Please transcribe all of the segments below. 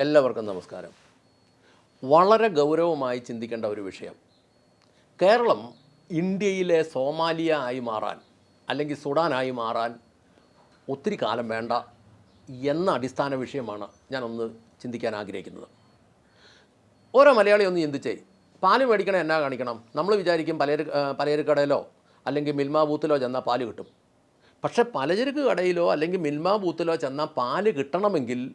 എല്ലാവർക്കും നമസ്കാരം. വളരെ ഗൗരവമായി ചിന്തിക്കേണ്ട ഒരു വിഷയം. കേരളം ഇന്ത്യയിലെ സോമാലിയ ആയി മാറാൻ അല്ലെങ്കിൽ സുഡാനായി മാറാൻ ഒത്തിരി കാലം വേണ്ട എന്ന അടിസ്ഥാന വിഷയമാണ് ഞാനൊന്ന് ചിന്തിക്കാൻ ആഗ്രഹിക്കുന്നത്. ഓരോ മലയാളി ഒന്ന് ചിന്തിച്ചേ പാൽ മേടിക്കണം എന്നാ കാണിക്കണം? നമ്മൾ വിചാരിക്കും പലചരക്ക് കടയിലോ അല്ലെങ്കിൽ മിൽമ ബൂത്തിലോ ചെന്നാൽ പാൽ കിട്ടും. പക്ഷേ പലചരക്ക് കടയിലോ അല്ലെങ്കിൽ മിൽമ ബൂത്തിലോ ചെന്നാൽ പാൽ കിട്ടണമെങ്കിൽ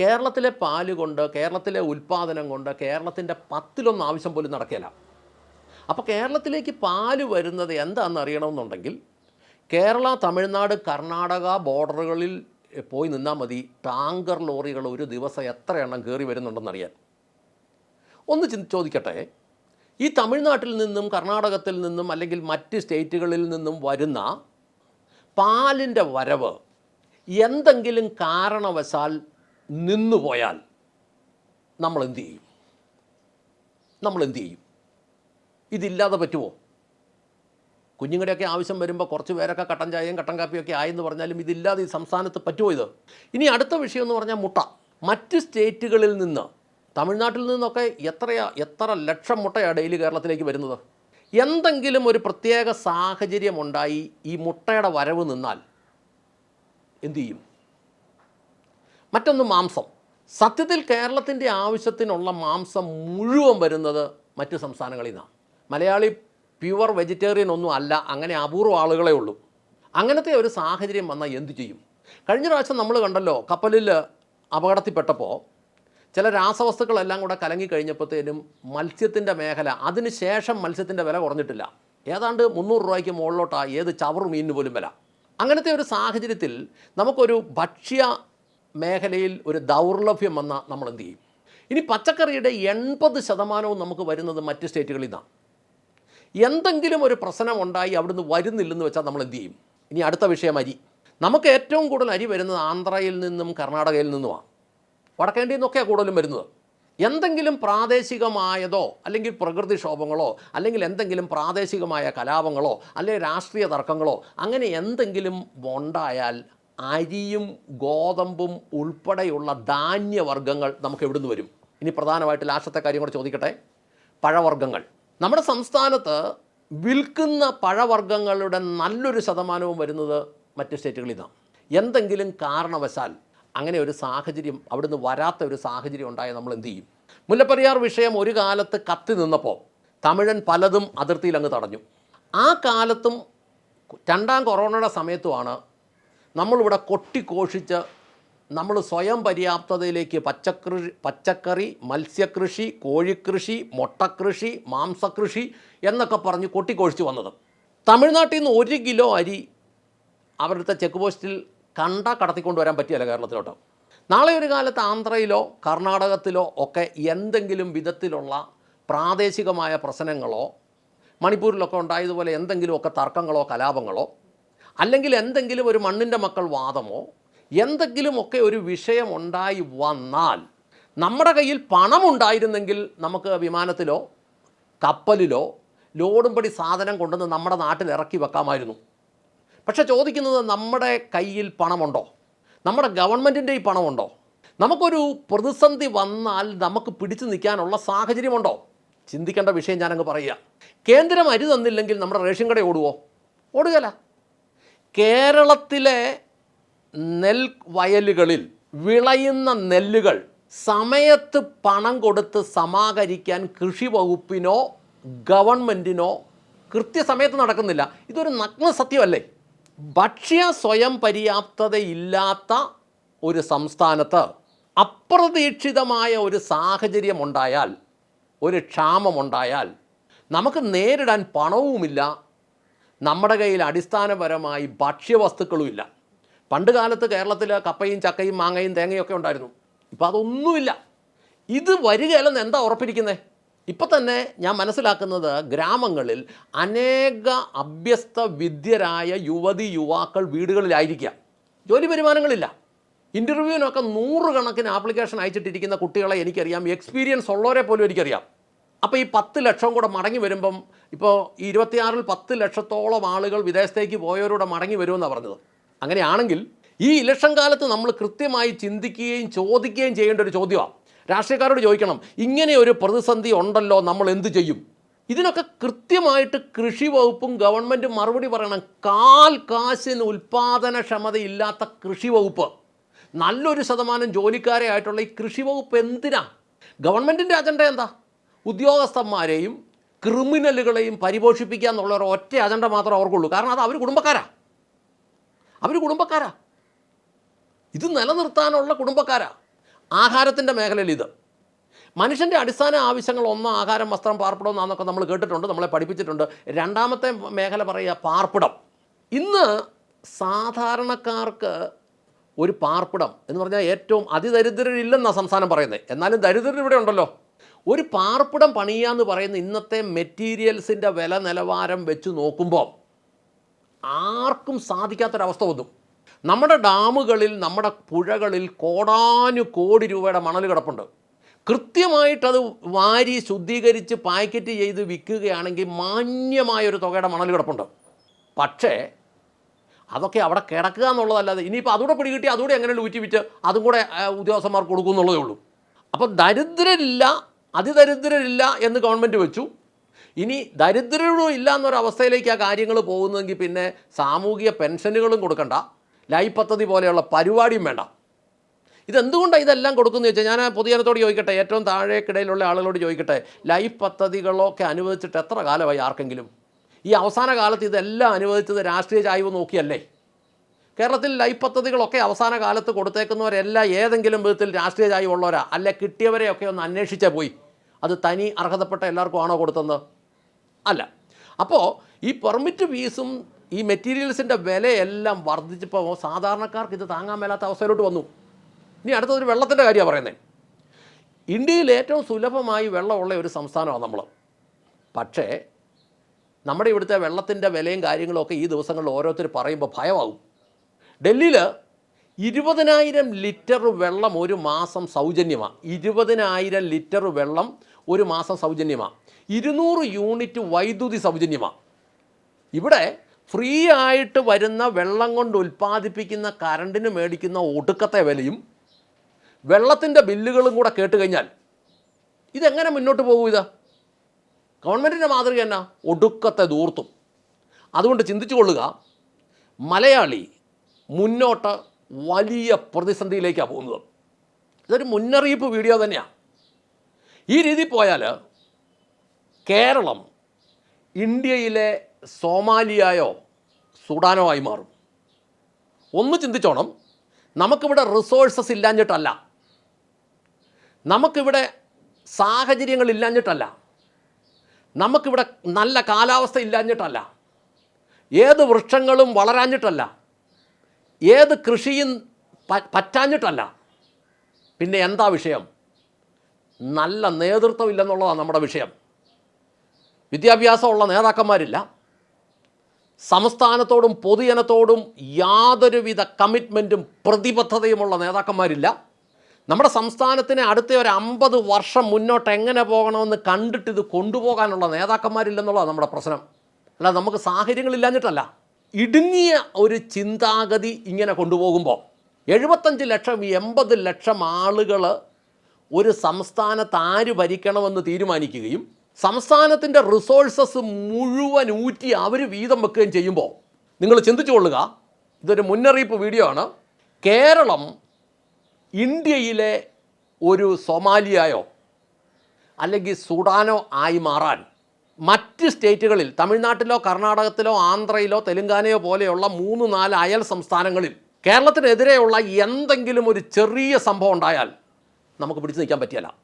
കേരളത്തിലെ പാൽ കൊണ്ട് കേരളത്തിലെ ഉൽപ്പാദനം കൊണ്ട് കേരളത്തിന്റെ പത്തിലൊന്ന് ആവശ്യം പോലും നടക്കില്ല അപ്പോൾ കേരളത്തിലേക്ക് പാൽ വരുന്നത് എന്താണെന്ന് അറിയണമെന്നുണ്ടെങ്കിൽ കേരള തമിഴ്നാട് കർണാടക ബോർഡറുകളിൽ പോയി നിന്നാൽ മതി. ടാങ്കർ ലോറികൾ ഒരു ദിവസം എത്ര എണ്ണം കയറി വരുന്നുണ്ടെന്നറിയാൻ ഒന്ന് ചിന്തി ചോദിക്കട്ടെ. ഈ തമിഴ്നാട്ടിൽ നിന്നും കർണാടകത്തിൽ നിന്നും അല്ലെങ്കിൽ മറ്റ് സ്റ്റേറ്റുകളിൽ നിന്നും വരുന്ന പാലിന്റെ വരവ് എന്തെങ്കിലും കാരണവശാൽ നിന്നുപോയാൽ നമ്മൾ എന്ത് ചെയ്യും നമ്മൾ എന്ത് ചെയ്യും ഇതില്ലാതെ പറ്റുമോ? കുഞ്ഞുങ്ങളുടെയൊക്കെ ആവശ്യം വരുമ്പോൾ കുറച്ച് പേരൊക്കെ കട്ടൻ ചായയും കട്ടൻ കാപ്പിയൊക്കെ ആയെന്ന് പറഞ്ഞാലും ഇതില്ലാതെ ഈ സംസ്ഥാനത്ത് പറ്റുമോ ഇത്? ഇനി അടുത്ത വിഷയം എന്ന് പറഞ്ഞാൽ മുട്ട. മറ്റ് സ്റ്റേറ്റുകളിൽ നിന്ന് തമിഴ്നാട്ടിൽ നിന്നൊക്കെ എത്രയാ എത്ര ലക്ഷം മുട്ടയാണ് ഡെയിലി കേരളത്തിലേക്ക് വരുന്നത്? എന്തെങ്കിലും ഒരു പ്രത്യേക സാഹചര്യമുണ്ടായി ഈ മുട്ടയുടെ വരവ് നിന്നാൽ എന്തു ചെയ്യും മറ്റൊന്ന് മാംസം. സത്യത്തിൽ കേരളത്തിന്റെ ആവശ്യത്തിനുള്ള മാംസം മുഴുവൻ വരുന്നത് മറ്റ് സംസ്ഥാനങ്ങളിൽ നിന്നാണ് മലയാളി പ്യുവർ വെജിറ്റേറിയൻ ഒന്നും അല്ല അങ്ങനെ അപൂർവ ആളുകളെ ഉള്ളൂ. അങ്ങനത്തെ ഒരു സാഹചര്യം വന്നാൽ എന്തു ചെയ്യും? കഴിഞ്ഞ പ്രാവശ്യം നമ്മൾ കണ്ടല്ലോ കപ്പലിൽ അപകടത്തിൽപ്പെട്ടപ്പോൾ ചില രാസവസ്തുക്കളെല്ലാം കൂടെ കലങ്ങി കഴിഞ്ഞപ്പോഴത്തേനും മത്സ്യത്തിന്റെ മേഖല അതിന് ശേഷം മത്സ്യത്തിന്റെ വില കുറഞ്ഞിട്ടില്ല. ഏതാണ്ട് മുന്നൂറ് രൂപയ്ക്ക് മുകളിലോട്ടാണ് ഏത് ചവറ് മീനിന് പോലും വില. അങ്ങനത്തെ ഒരു സാഹചര്യത്തിൽ നമുക്കൊരു ഭക്ഷ്യ മേഖലയിൽ ഒരു ദൗർലഭ്യം വന്നാൽ നമ്മൾ എന്ത് ചെയ്യും? ഇനി പച്ചക്കറിയുടെ എൺപത് ശതമാനവും നമുക്ക് വരുന്നത് മറ്റ് സ്റ്റേറ്റുകളിൽ നിന്നാണ് എന്തെങ്കിലും ഒരു പ്രശ്നം ഉണ്ടായി അവിടുന്ന് വരുന്നില്ലെന്ന് വെച്ചാൽ നമ്മൾ എന്ത് ചെയ്യും? ഇനി അടുത്ത വിഷയം അരി. നമുക്ക് ഏറ്റവും കൂടുതൽ അരി വരുന്നത് ആന്ധ്രയിൽ നിന്നും കർണാടകയിൽ നിന്നുമാണ് വടക്കേണ്ടിയിൽ നിന്നൊക്കെയാണ് കൂടുതലും വരുന്നത്. എന്തെങ്കിലും പ്രാദേശികമായതോ അല്ലെങ്കിൽ പ്രകൃതിക്ഷോഭങ്ങളോ അല്ലെങ്കിൽ എന്തെങ്കിലും പ്രാദേശികമായ കലാപങ്ങളോ അല്ലെങ്കിൽ രാഷ്ട്രീയ തർക്കങ്ങളോ അങ്ങനെ എന്തെങ്കിലും ഉണ്ടായാൽ അരിയും ഗോതമ്പും ഉൾപ്പെടെയുള്ള ധാന്യവർഗങ്ങൾ നമുക്ക് എവിടുന്ന് വരും? ഇനി പ്രധാനമായിട്ട് ലാസ്റ്റത്തെ കാര്യം കൂടെ ചോദിക്കട്ടെ. പഴവർഗങ്ങൾ. നമ്മുടെ സംസ്ഥാനത്ത് വിൽക്കുന്ന പഴവർഗങ്ങളുടെ നല്ലൊരു ശതമാനവും വരുന്നത് മറ്റ് സ്റ്റേറ്റുകളിൽ നിന്നാണ്. എന്തെങ്കിലും കാരണവശാൽ അങ്ങനെ ഒരു സാഹചര്യം അവിടുന്ന് വരാത്ത ഒരു സാഹചര്യം ഉണ്ടായാൽ നമ്മൾ എന്ത് ചെയ്യും? മുല്ലപ്പെരിയാർ വിഷയം ഒരു കാലത്ത് കത്തി നിന്നപ്പോൾ തമിഴൻ പലതും അതിർത്തിയിൽ അങ്ങ് തടഞ്ഞു. ആ കാലത്തും രണ്ടാം കൊറോണയുടെ സമയത്തുമാണ് നമ്മളിവിടെ കൊട്ടിഘോഷിച്ച് നമ്മൾ സ്വയം പര്യാപ്തതയിലേക്ക് പച്ചക്കൃഷി പച്ചക്കറി മത്സ്യകൃഷി കോഴിക്കൃഷി മുട്ടക്കൃഷി മാംസകൃഷി എന്നൊക്കെ പറഞ്ഞ് കൊട്ടിഘോഷിച്ച് വന്നത്. തമിഴ്നാട്ടിൽ നിന്ന് ഒരു കിലോ അരി അവരുടെ ചെക്ക് പോസ്റ്റിൽ കണ്ട കടത്തിക്കൊണ്ട് വരാൻ പറ്റിയല്ല കേരളത്തിലോട്ട്. നാളെ ഒരു കാലത്ത് ആന്ധ്രയിലോ കർണാടകത്തിലോ ഒക്കെ എന്തെങ്കിലും വിധത്തിലുള്ള പ്രാദേശികമായ പ്രശ്നങ്ങളോ മണിപ്പൂരിലൊക്കെ ഉണ്ടായതുപോലെ എന്തെങ്കിലുമൊക്കെ തർക്കങ്ങളോ കലാപങ്ങളോ അല്ലെങ്കിൽ എന്തെങ്കിലും ഒരു മണ്ണിന്റെ മക്കൾ വാദമോ എന്തെങ്കിലുമൊക്കെ ഒരു വിഷയം ഉണ്ടായി വന്നാൽ നമ്മുടെ കയ്യിൽ പണമുണ്ടായിരുന്നെങ്കിൽ നമുക്ക് വിമാനത്തിലോ കപ്പലിലോ ലോഡുംപടി സാധനം കൊണ്ടുവന്ന് നമ്മുടെ നാട്ടിൽ ഇറക്കി വെക്കാമായിരുന്നു. പക്ഷേ ചോദിക്കുന്നത് നമ്മുടെ കയ്യിൽ പണമുണ്ടോ? നമ്മുടെ ഗവൺമെന്റിന്റെ ഈ പണമുണ്ടോ? നമുക്കൊരു പ്രതിസന്ധി വന്നാൽ നമുക്ക് പിടിച്ചു നിൽക്കാനുള്ള സാഹചര്യമുണ്ടോ? ചിന്തിക്കേണ്ട വിഷയം ഞാനങ്ങ് പറയുക. കേന്ദ്രം അരി തന്നില്ലെങ്കിൽ നമ്മുടെ റേഷൻ കട ഓടുവോ? ഓടുകല. കേരളത്തിലെ നെൽ വയലുകളിൽ വിളയുന്ന നെല്ലുകൾ സമയത്ത് പണം കൊടുത്ത് സമാഹരിക്കാൻ കൃഷി വകുപ്പിനോ ഗവൺമെന്റിനോ കൃത്യസമയത്ത് നടക്കുന്നില്ല. ഇതൊരു നഗ്ന സത്യമല്ലേ? ഭക്ഷ്യ സ്വയം പര്യാപ്തതയില്ലാത്ത ഒരു സംസ്ഥാനത്ത് അപ്രതീക്ഷിതമായ ഒരു സാഹചര്യമുണ്ടായാൽ ഒരു ക്ഷാമമുണ്ടായാൽ നമുക്ക് നേരിടാൻ പണവുമില്ല. നമ്മുടെ കയ്യിൽ അടിസ്ഥാനപരമായി ഭക്ഷ്യവസ്തുക്കളുമില്ല പണ്ട് കാലത്ത് കേരളത്തിൽ കപ്പയും ചക്കയും മാങ്ങയും തേങ്ങയൊക്കെ ഉണ്ടായിരുന്നു. ഇപ്പോൾ അതൊന്നുമില്ല. ഇത് വരികയല്ലെന്ന് എന്താ ഉറപ്പിരിക്കുന്നത് ഇപ്പം തന്നെ ഞാൻ മനസ്സിലാക്കുന്നത് ഗ്രാമങ്ങളിൽ അനേക അഭ്യസ്ത വിദ്യരായ യുവതി യുവാക്കൾ വീടുകളിലായിരിക്കാം ജോലി വരുമാനങ്ങളില്ല. ഇന്റർവ്യൂവിനൊക്കെ നൂറുകണക്കിന് ആപ്ലിക്കേഷൻ അയച്ചിട്ടിരിക്കുന്ന കുട്ടികളെ എനിക്കറിയാം. എക്സ്പീരിയൻസ് ഉള്ളവരെ പോലും എനിക്കറിയാം. അപ്പോൾ ഈ പത്ത് ലക്ഷം കൂടെ മടങ്ങി വരുമ്പം ഇപ്പോൾ ഇരുപത്തിയാറിൽ പത്ത് ലക്ഷത്തോളം ആളുകൾ വിദേശത്തേക്ക് പോയവരോട് മടങ്ങി വരുമെന്നാണ് പറഞ്ഞത്. അങ്ങനെയാണെങ്കിൽ ഈ ഇലക്ഷൻ കാലത്ത് നമ്മൾ കൃത്യമായി ചിന്തിക്കുകയും ചോദിക്കുകയും ചെയ്യേണ്ട ഒരു ചോദ്യമാണ് രാഷ്ട്രീയക്കാരോട് ചോദിക്കണം ഇങ്ങനെ ഒരു പ്രതിസന്ധി ഉണ്ടല്ലോ നമ്മൾ എന്ത് ചെയ്യും? ഇതിനൊക്കെ കൃത്യമായിട്ട് കൃഷി വകുപ്പും ഗവൺമെന്റും മറുപടി പറയണം. കാൽ കാശിന് ഉൽപ്പാദനക്ഷമതയില്ലാത്ത കൃഷി വകുപ്പ്. നല്ലൊരു ശതമാനം ജോലിക്കാരെ ആയിട്ടുള്ള ഈ കൃഷി വകുപ്പ് എന്തിനാ? ഗവൺമെന്റിന്റെ അജണ്ട എന്താ? ഉദ്യോഗസ്ഥന്മാരെയും ക്രിമിനലുകളെയും പരിപോഷിപ്പിക്കുക എന്നുള്ള ഒരു ഒറ്റ അജണ്ട മാത്രമേ അവർക്കുള്ളൂ. കാരണം അത് അവർ കുടുംബക്കാരാ. അവർ കുടുംബക്കാരാ. ഇത് നിലനിർത്താനുള്ള കുടുംബക്കാരാ. ആഹാരത്തിന്റെ മേഖലയിൽ ഇത്. മനുഷ്യന്റെ അടിസ്ഥാന ആവശ്യങ്ങൾ ഒന്ന് ആഹാരം വസ്ത്രം പാർപ്പിടം എന്നൊക്കെ നമ്മൾ കേട്ടിട്ടുണ്ട് നമ്മളെ പഠിപ്പിച്ചിട്ടുണ്ട്. രണ്ടാമത്തെ മേഖല പറയുക പാർപ്പിടം. ഇന്ന് സാധാരണക്കാർക്ക് ഒരു പാർപ്പിടം എന്ന് പറഞ്ഞാൽ ഏറ്റവും അതിദരിദ്രരില്ലെന്നാണ് സംസ്ഥാനം പറയുന്നത്. എന്നാലും ദരിദ്രർ ഇവിടെ ഉണ്ടല്ലോ. ഒരു പാർപ്പിടം പണിയുക എന്ന് പറയുന്ന ഇന്നത്തെ മെറ്റീരിയൽസിന്റെ വില നിലവാരം വെച്ച് നോക്കുമ്പോൾ ആർക്കും സാധിക്കാത്തൊരവസ്ഥ വന്നു. നമ്മുടെ ഡാമുകളിൽ നമ്മുടെ പുഴകളിൽ കോടാനു കോടി രൂപയുടെ മണൽ കിടപ്പുണ്ട്. കൃത്യമായിട്ടത് വാരി ശുദ്ധീകരിച്ച് പാക്കറ്റ് ചെയ്ത് വിൽക്കുകയാണെങ്കിൽ മാന്യമായൊരു തുകയുടെ മണൽ കിടപ്പുണ്ട്. പക്ഷേ അതൊക്കെ അവിടെ കിടക്കുക എന്നുള്ളതല്ലാതെ ഇനിയിപ്പോൾ അതുകൂടെ പിടികിട്ടി അതുകൂടെ എങ്ങനെ ഊറ്റി വിറ്റ് അതും കൂടെ ഉദ്യോഗസ്ഥന്മാർക്ക് കൊടുക്കും എന്നുള്ളതേ ഉള്ളൂ. അപ്പോൾ ദരിദ്രരില്ല അതിദരിദ്രരില്ല എന്ന് ഗവൺമെന്റ് വെച്ചു. ഇനി ദരിദ്രരും ഇല്ല എന്നൊരവസ്ഥയിലേക്ക് ആ കാര്യങ്ങൾ പോകുന്നതെങ്കിൽ പിന്നെ സാമൂഹിക പെൻഷനുകളും കൊടുക്കണ്ട. ലൈഫ് പദ്ധതി പോലെയുള്ള പരിപാടിയും വേണ്ട. ഇതെന്തുകൊണ്ടാണ് ഇതെല്ലാം കൊടുക്കുന്നത് വെച്ചാൽ ഞാൻ പൊതുജനത്തോട് ചോദിക്കട്ടെ ഏറ്റവും താഴേക്കിടയിലുള്ള ആളുകളോട് ചോദിക്കട്ടെ ലൈഫ് പദ്ധതികളൊക്കെ അനുവദിച്ചിട്ട് എത്ര കാലമായി ആർക്കെങ്കിലും? ഈ അവസാന കാലത്ത് ഇതെല്ലാം അനുവദിച്ചത് രാഷ്ട്രീയ ചായ്വ് നോക്കിയല്ലേ? കേരളത്തിൽ ലൈഫ് പദ്ധതികളൊക്കെ അവസാന കാലത്ത് കൊടുത്തേക്കുന്നവരെല്ലാം ഏതെങ്കിലും വിധത്തിൽ രാഷ്ട്രീയ ഉള്ളവരാ. അല്ലെ കിട്ടിയവരെയൊക്കെ ഒന്ന് അന്വേഷിച്ചേ പോയി. അത് തനി അർഹതപ്പെട്ട എല്ലാവർക്കും ആണോ കൊടുത്തത്? അല്ല. അപ്പോൾ ഈ പെർമിറ്റ് ഫീസും ഈ മെറ്റീരിയൽസിന്റെ വിലയെല്ലാം വർദ്ധിച്ചപ്പോൾ സാധാരണക്കാർക്ക് ഇത് താങ്ങാൻ മേലാത്ത അവസ്ഥയിലോട്ട് വന്നു. ഇനി അടുത്തൊരു വെള്ളത്തിന്റെ കാര്യമാണ് പറയുന്നത് ഇന്ത്യയിൽ ഏറ്റവും സുലഭമായി വെള്ളമുള്ള ഒരു സംസ്ഥാനമാണ് നമ്മൾ പക്ഷേ നമ്മുടെ ഇവിടുത്തെ വെള്ളത്തിന്റെ വിലയും കാര്യങ്ങളൊക്കെ ഈ ദിവസങ്ങളിൽ ഓരോരുത്തർ പറയുമ്പോൾ ഭയമാകും. ഡൽഹിയിൽ ഇരുപതിനായിരം ലിറ്റർ വെള്ളം ഒരു മാസം സൗജന്യമാണ് ഇരുപതിനായിരം ലിറ്റർ വെള്ളം ഒരു മാസം സൗജന്യമാണ് ഇരുന്നൂറ് യൂണിറ്റ് വൈദ്യുതി സൗജന്യമാണ് ഇവിടെ ഫ്രീ ആയിട്ട് വരുന്ന വെള്ളം കൊണ്ട് ഉൽപ്പാദിപ്പിക്കുന്ന കറണ്ടിന് മേടിക്കുന്ന ഒടുക്കത്തെ വിലയും വെള്ളത്തിന്റെ ബില്ലുകളും കൂടെ കേട്ട് കഴിഞ്ഞാൽ ഇതെങ്ങനെ മുന്നോട്ട് പോകും ഇത്? ഗവൺമെന്റിന്റെ മാതൃക എന്നാ? ഒടുക്കത്തെ ദൂർത്തും അതുകൊണ്ട് ചിന്തിച്ചു കൊള്ളുക മലയാളി മുന്നോട്ട് വലിയ പ്രതിസന്ധിയിലേക്കാണ് പോകുന്നത്. ഇതൊരു മുന്നറിയിപ്പ് വീഡിയോ തന്നെയാണ് ഈ രീതി പോയാൽ കേരളം ഇന്ത്യയിലെ സോമാലിയായോ സുഡാനോ ആയി മാറും. ഒന്ന് ചിന്തിച്ചോണം. നമുക്കിവിടെ റിസോഴ്സസ് ഇല്ലാഞ്ഞിട്ടല്ല. നമുക്കിവിടെ സാഹചര്യങ്ങൾ ഇല്ലാഞ്ഞിട്ടല്ല. നമുക്കിവിടെ നല്ല കാലാവസ്ഥ ഇല്ലാഞ്ഞിട്ടല്ല. ഏത് വൃക്ഷങ്ങളും വളരാഞ്ഞിട്ടല്ല. ഏത് കൃഷിയും പറ്റാഞ്ഞിട്ടല്ല. പിന്നെ എന്താ വിഷയം? നല്ല നേതൃത്വം ഇല്ലെന്നുള്ളതാണ് നമ്മുടെ വിഷയം. വിദ്യാഭ്യാസമുള്ള നേതാക്കന്മാരില്ല. സംസ്ഥാനത്തോടും പൊതുജനത്തോടും യാതൊരുവിധ കമ്മിറ്റ്മെന്റും പ്രതിബദ്ധതയുമുള്ള നേതാക്കന്മാരില്ല. നമ്മുടെ സംസ്ഥാനത്തിന് അടുത്ത ഒരു അമ്പത് വർഷം മുന്നോട്ട് എങ്ങനെ പോകണമെന്ന് കണ്ടിട്ട് ഇത് കൊണ്ടുപോകാനുള്ള നേതാക്കന്മാരില്ലെന്നുള്ളതാണ് നമ്മുടെ പ്രശ്നം. അല്ല നമുക്ക് സാഹചര്യങ്ങളില്ലാഞ്ഞിട്ടല്ല. ഇടുങ്ങിയ ഒരു ചിന്താഗതി ഇങ്ങനെ കൊണ്ടുപോകുമ്പോൾ എഴുപത്തഞ്ച് ലക്ഷം എൺപത് ലക്ഷം ആളുകൾ ഒരു സംസ്ഥാനത്ത് ആര് ഭരിക്കണമെന്ന് തീരുമാനിക്കുകയും സംസ്ഥാനത്തിന്റെ റിസോഴ്സസ് മുഴുവൻ ഊറ്റി അവർ വീതം വെക്കുകയും ചെയ്യുമ്പോൾ നിങ്ങൾ ചിന്തിച്ചു കൊള്ളുക ഇതൊരു മുന്നറിയിപ്പ് വീഡിയോ ആണ്. കേരളം ഇന്ത്യയിലെ ഒരു സൊമാലിയായോ അല്ലെങ്കിൽ സുഡാനോ ആയി മാറാൻ മറ്റ് സ്റ്റേറ്റുകളിൽ തമിഴ്നാട്ടിലോ കർണാടകത്തിലോ ആന്ധ്രയിലോ തെലുങ്കാനയോ പോലെയുള്ള മൂന്ന് നാല് അയൽ സംസ്ഥാനങ്ങളിൽ കേരളത്തിനെതിരെയുള്ള എന്തെങ്കിലും ഒരു ചെറിയ സംഭവം ഉണ്ടായാൽ നമുക്ക് പിടിച്ചു നിൽക്കാൻ പറ്റിയല്ല.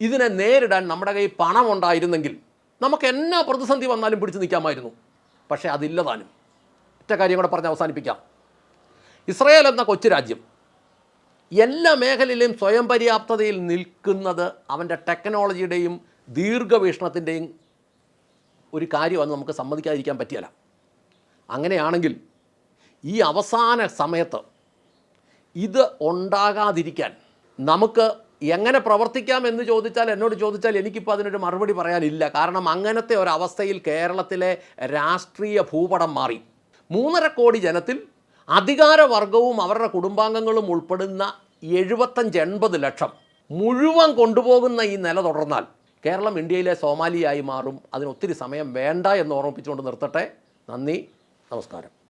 ഇതിനെ നേരിടാൻ നമ്മുടെ കയ്യിൽ പണം ഉണ്ടായിരുന്നെങ്കിൽ നമുക്ക് എന്നാ പ്രതിസന്ധി വന്നാലും പിടിച്ചു നിൽക്കാമായിരുന്നു. പക്ഷേ അതില്ല താനും. ഒറ്റ കാര്യം കൂടെ പറഞ്ഞ് അവസാനിപ്പിക്കാം. ഇസ്രയേൽ എന്ന കൊച്ചു രാജ്യം എല്ലാ മേഖലയിലും സ്വയം പര്യാപ്തതയിൽ നിൽക്കുന്നത് അവന്റെ ടെക്നോളജിയുടെയും ദീർഘവീക്ഷണത്തിന്റെയും ഒരു കാര്യമാണ് നമുക്ക് സമ്മതിക്കാതിരിക്കാൻ പറ്റിയല്ല. അങ്ങനെയാണെങ്കിൽ ഈ അവസാന സമയത്ത് ഇത് ഉണ്ടാകാതിരിക്കാൻ നമുക്ക് എങ്ങനെ പ്രവർത്തിക്കാം എന്ന് ചോദിച്ചാൽ എന്നോട് ചോദിച്ചാൽ എനിക്കിപ്പോൾ അതിനൊരു മറുപടി പറയാനില്ല. കാരണം അങ്ങനത്തെ ഒരവസ്ഥയിൽ കേരളത്തിലെ രാഷ്ട്രീയ ഭൂപടം മാറി. മൂന്നര കോടി ജനത്തിൽ അധികാരവർഗവും അവരുടെ കുടുംബാംഗങ്ങളും ഉൾപ്പെടുന്ന എഴുപത്തഞ്ച് എൺപത് ലക്ഷം മുഴുവൻ കൊണ്ടുപോകുന്ന ഈ നില തുടർന്നാൽ കേരളം ഇന്ത്യയിലെ സോമാലിയായി മാറും. അതിന് ഒത്തിരി സമയം വേണ്ട എന്ന് ഓർമ്മിപ്പിച്ചുകൊണ്ട് നിർത്തട്ടെ. നന്ദി. നമസ്കാരം.